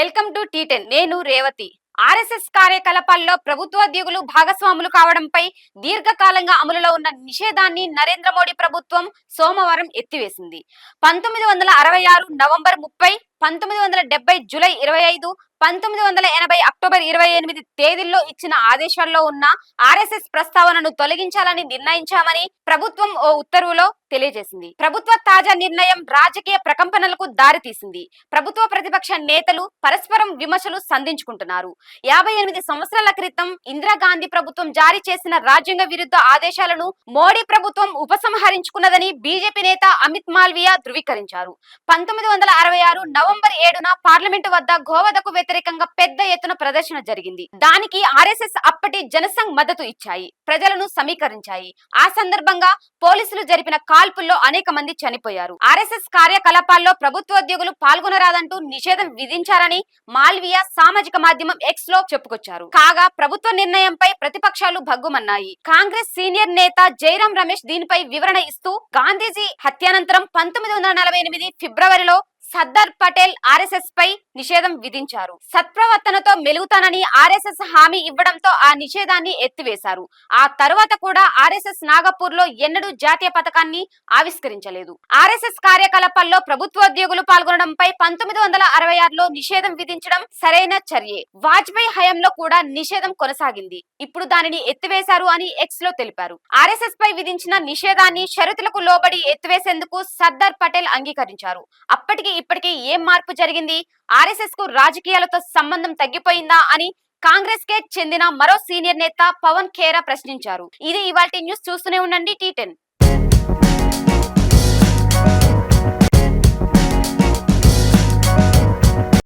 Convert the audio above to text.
Welcome to tea ten. నేను Revathi. RSS కార్యకలాపాల్లో ప్రభుత్వోద్యోగులు భాగస్వాములు కావడంపై దీర్ఘకాలంగా అమలులో ఉన్న నిషేధాన్ని నరేంద్ర మోడీ ప్రభుత్వం సోమవారం ఎత్తివేసింది. పంతొమ్మిది వందల అరవై ఆరు నవంబర్ ముప్పై పంతొమ్మిది వందల డెబ్బై జూలై ఇరవై ఐదు పంతొమ్మిది వందల ఎనభై అక్టోబర్ ఇరవై ఎనిమిది తేదీల్లో ఇచ్చిన ఆదేశాల్లో ఉన్న ఆర్ఎస్ఎస్ ప్రస్తావనను తొలగించాలని నిర్ణయించామని ప్రభుత్వం ఓ ఉత్తర్వులో తెలియజేసింది. ప్రభుత్వ తాజా నిర్ణయం రాజకీయ ప్రకంపనలకు దారితీసింది. ప్రభుత్వ ప్రతిపక్ష నేతలు పరస్పరం విమర్శలు సంధించుకుంటున్నారు. యాభై ఎనిమిది సంవత్సరాల క్రితం ఇందిరాగాంధీ ప్రభుత్వం జారీ చేసిన రాజ్యాంగ విరుద్ధ ఆదేశాలను మోడీ ప్రభుత్వం ఉపసంహరించుకున్నదని బీజేపీ నేత అమిత్ మాల్వియా ధృవీకరించారు. పంతొమ్మిది వందల అరవై ఆరు నవంబర్ నవంబర్ ఏడున పార్లమెంటు వద్ద గోవధకు వ్యతిరేకంగా పెద్ద ఎత్తున ప్రదర్శన జరిగింది. దానికి ఆర్ఎస్ఎస్ అప్పటి జనసంఘ్ మద్దతు ఇచ్చాయి. ప్రజలను సమీకరించాయి. ఆ సందర్భంగా పోలీసులు జరిపిన కాల్పుల్లో అనేక మంది చనిపోయారు. ఆర్ఎస్ఎస్ కార్యకలాపాల్లో ప్రభుత్వోద్యోగులు పాల్గొనరాదంటూ నిషేధం విధించారని మాల్వియా సామాజిక మాధ్యమం ఎక్స్లో చెప్పుకొచ్చారు. కాగా ప్రభుత్వ నిర్ణయంపై ప్రతిపక్షాలు భగ్గుమన్నాయి. కాంగ్రెస్ సీనియర్ నేత జైరాం రమేష్ దీనిపై వివరణ ఇస్తూ గాంధీజీ హత్యానంతరం పంతొమ్మిది వందల నలభై ఎనిమిది ఫిబ్రవరిలో సర్దార్ పటేల్ ఆర్ఎస్ఎస్ పై నిషేధం విధించారు. సత్ప్రవర్తనతో మెలుగుతానని ఆర్ఎస్ఎస్ హామీ ఇవ్వడంతో ఆ నిషేధాన్ని ఎత్తివేశారు. ఆ తరువాత కూడా ఆర్ఎస్ఎస్ నాగపూర్లో ఎన్నడూ జాతీయ పథకాన్ని ఆవిష్కరించలేదు. ఆర్ఎస్ఎస్ కార్యకలాపాల్లో ప్రభుత్వోద్యోగులు పాల్గొనడంపై పంతొమ్మిది వందల అరవై ఆరులో నిషేధం విధించడం సరైన చర్యే. వాజ్పేయి హయాంలో కూడా నిషేధం కొనసాగింది. ఇప్పుడు దానిని ఎత్తివేశారు అని ఎక్స్లో తెలిపారు. ఆర్ఎస్ఎస్ పై విధించిన నిషేధాన్ని షరతులకు లోబడి ఎత్తివేసేందుకు సర్దార్ పటేల్ అంగీకరించారు. అప్పటికి ఇప్పటికే ఏం మార్పు జరిగింది? ఆర్ఎస్ఎస్కు రాజకీయాలతో సంబంధం తగ్గిపోయిందా అని కాంగ్రెస్ కే చెందిన మరో సీనియర్ నేత పవన్ ఖేరా ప్రశ్నించారు. ఇది ఇవాల్టి న్యూస్ చూస్తూనే ఉండండి టీ టెన్.